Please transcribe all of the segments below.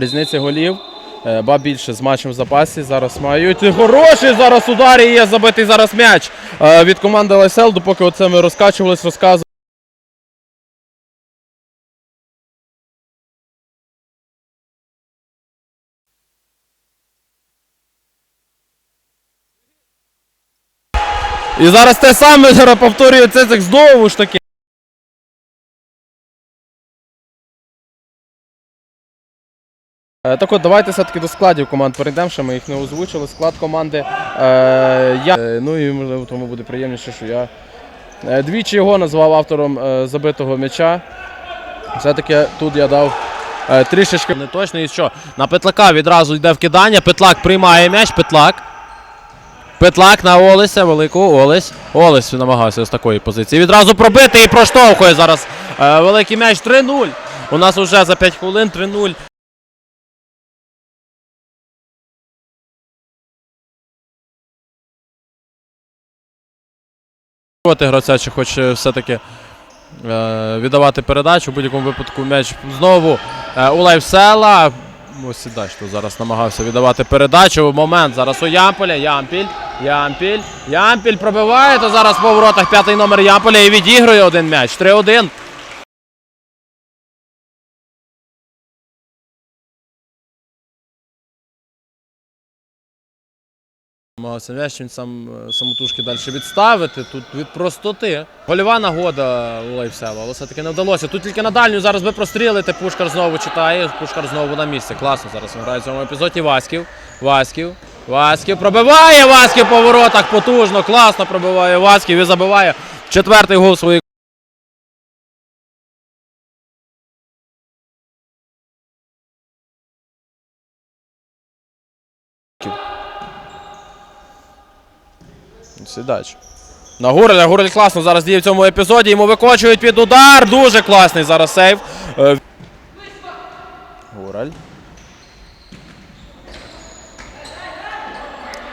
Різниці голів. Е, Ба більше з матчем в запасі. Зараз мають хороший зараз удар і є забитий зараз м'яч е, від команди ЛСЛ, допоки оце ми розкачувались, розказували. І зараз те саме зараз повторює Цецик знову ж таки. Так от, давайте все-таки до складів команд перейдемо, ще ми їх не озвучили. Склад команди е, я. Е, ну і можливо тому буде приємніше, що я е, двічі його назвав автором е, забитого м'яча. Все-таки тут я дав е, трішечки не точно. І що? На Петлака відразу йде вкидання. Петлак приймає м'яч. Петлак. Петлак на Олеся, велику Олесь. Олесь намагався з такої позиції. Відразу пробити і проштовхує зараз е, великий м'яч 3-0. У нас вже за 5 хвилин 3-0. Гравця, чи хоче все-таки е, віддавати передачу. У будь-якому випадку м'яч знову е, у Лайфсела. Ось сідач тут зараз намагався віддавати передачу. Момент зараз у Ямполя. Ямпіль. Ямпіль. Ямпіль пробиває. То зараз по воротах п'ятий номер Ямполя і відігрує один м'яч. 3-1. Намагався м'яч, він сам е, самотужки далі відставити. Тут від простоти. Гольова нагода у Лайфсела, але все-таки не вдалося. Тут тільки на дальню зараз би прострілити. Пушкар знову читає. Пушкар знову на місці. Класно зараз він грає в цьому епізоді. Васьків. Васьків. Васьків пробиває Васьків по воротах. Потужно, класно пробиває Васьків і забиває четвертий гол своєї. Сідач. На Гуреля. Гурель класно зараз діє в цьому епізоді. Йому викочують під удар. Дуже класний зараз сейв. Е, Гурель.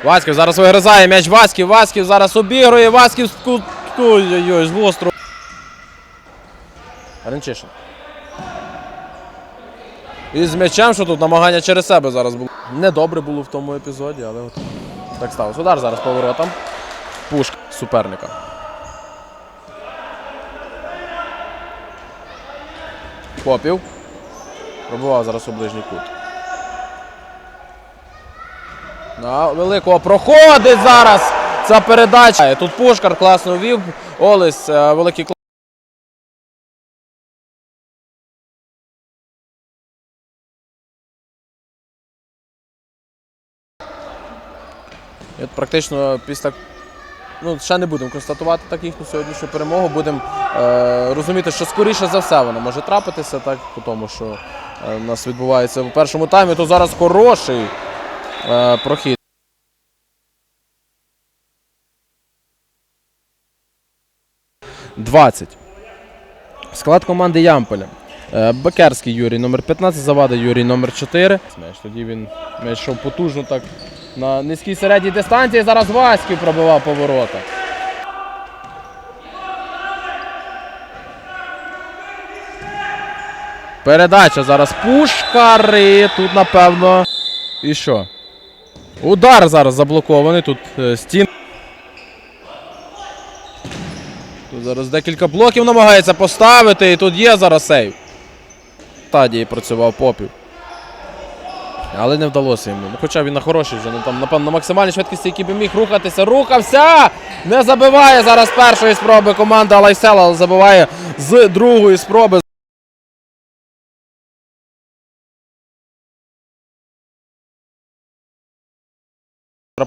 Васьків зараз вигризає м'яч Васьків. Васьків зараз обігрує. Васьків з ку- Ой-ой-ой, з гостру. Ренчишин. І з м'ячем, що тут намагання через себе зараз було. Недобре було в тому епізоді, але от так сталося. Удар зараз по Пушка суперника. Попів. Пробував зараз у ближній кут. На великого проходить зараз. Ця передача. Тут Пушкар класно вів. Олесь е, великий клас. Практично після. Ну, ще не будемо констатувати так їхню сьогоднішню перемогу. Будемо е, розуміти, що скоріше за все воно може трапитися, так, по тому, що е, у нас відбувається в першому таймі, то зараз хороший е, прохід. Двадцять. Склад команди Ямполя. Е, Бекерський Юрій номер 15, Завада Юрій номер 4. Знаєш, тоді він йшов потужно так на низькій середній дистанції. Зараз Васьків пробивав поворота. Передача зараз Пушкар. І тут, напевно. І що? Удар зараз заблокований. Тут е, стін. Тут зараз декілька блоків намагається поставити. І тут є зараз сейв. Стадії працював попів. Але не вдалося йому. Ну, хоча він на хорошій вже, ну там, напевно, на максимальній швидкості, який би міг рухатися. Рухався! Не забиває зараз першої спроби команда Лайсела, забиває з другої спроби.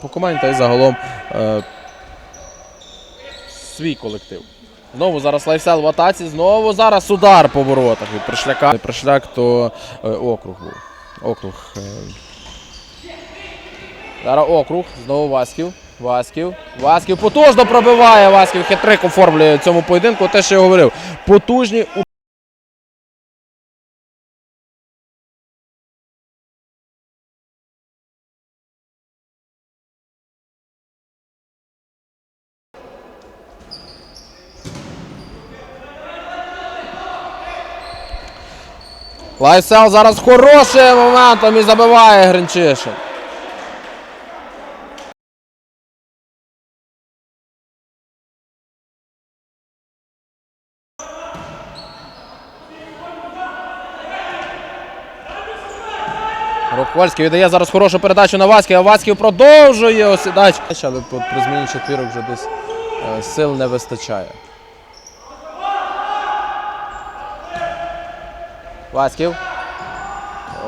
По команді та й загалом е, свій колектив. Знову зараз лайфсел в атаці, знову зараз удар по воротах від Пришляка. Пришляк то е, округ був. Округ. Е. Зараз округ, знову Васьків. Васьків. Васьків потужно пробиває. Васьків хитрик оформлює цьому поєдинку. Те, що я говорив. Потужні Лайсел зараз хороший моментом і забиває Гринчишин. Роквольський віддає зараз хорошу передачу на Васьків, а Васьків продовжує осідач. Але при зміні четвірок вже десь е, сил не вистачає. Васьків.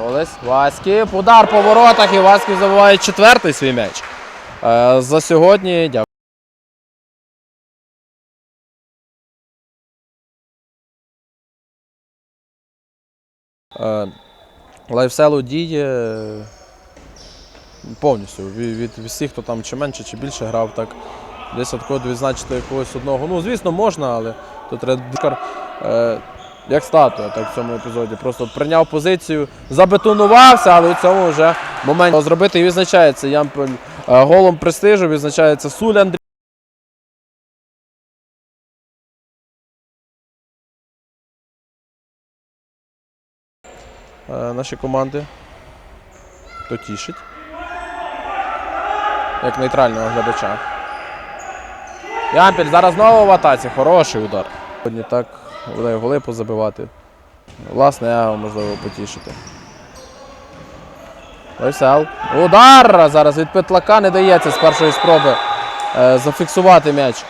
Олесь. Васьків. Удар по воротах і Васьків забиває четвертий свій м'яч. Е, За сьогодні. Дякую. Е, Лайфселу діє повністю. Від, всіх, хто там чи менше, чи більше грав, так десь от відзначити якогось одного. Ну, звісно, можна, але тут треба як статуя так, в цьому епізоді. Просто прийняв позицію, забетонувався, але у цьому вже момент зробити і відзначається Ямполь е, голом престижу, відзначається Суль Андрій. Е, наші команди. То тішить. Як нейтрального глядача. Ямпіль зараз знову в атаці. Хороший удар. Сьогодні так буде голи позабивати. Власне, я можливо потішити. Весел. Удар! Зараз від Петлака не дається з першої спроби е, зафіксувати м'яч.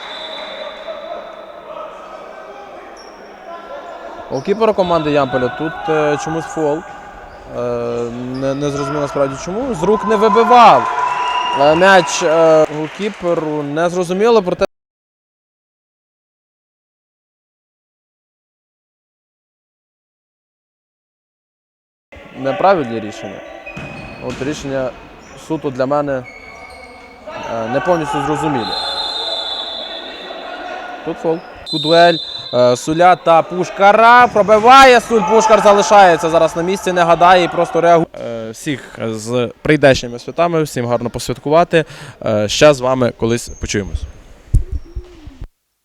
Голкіпера команди Ямполя тут е, чомусь фол. Е, не, не зрозуміло справді чому. З рук не вибивав. М'яч голкіперу не зрозуміло, проте. Неправильні рішення. От рішення суто для мене е, не повністю зрозумілі. Тут фол. Кудуель, е, Суля та Пушкара. Пробиває Суль. Пушкар залишається зараз на місці, не гадає і просто реагує. Е, всіх з прийдешніми святами, всім гарно посвяткувати. Ще з вами колись почуємось.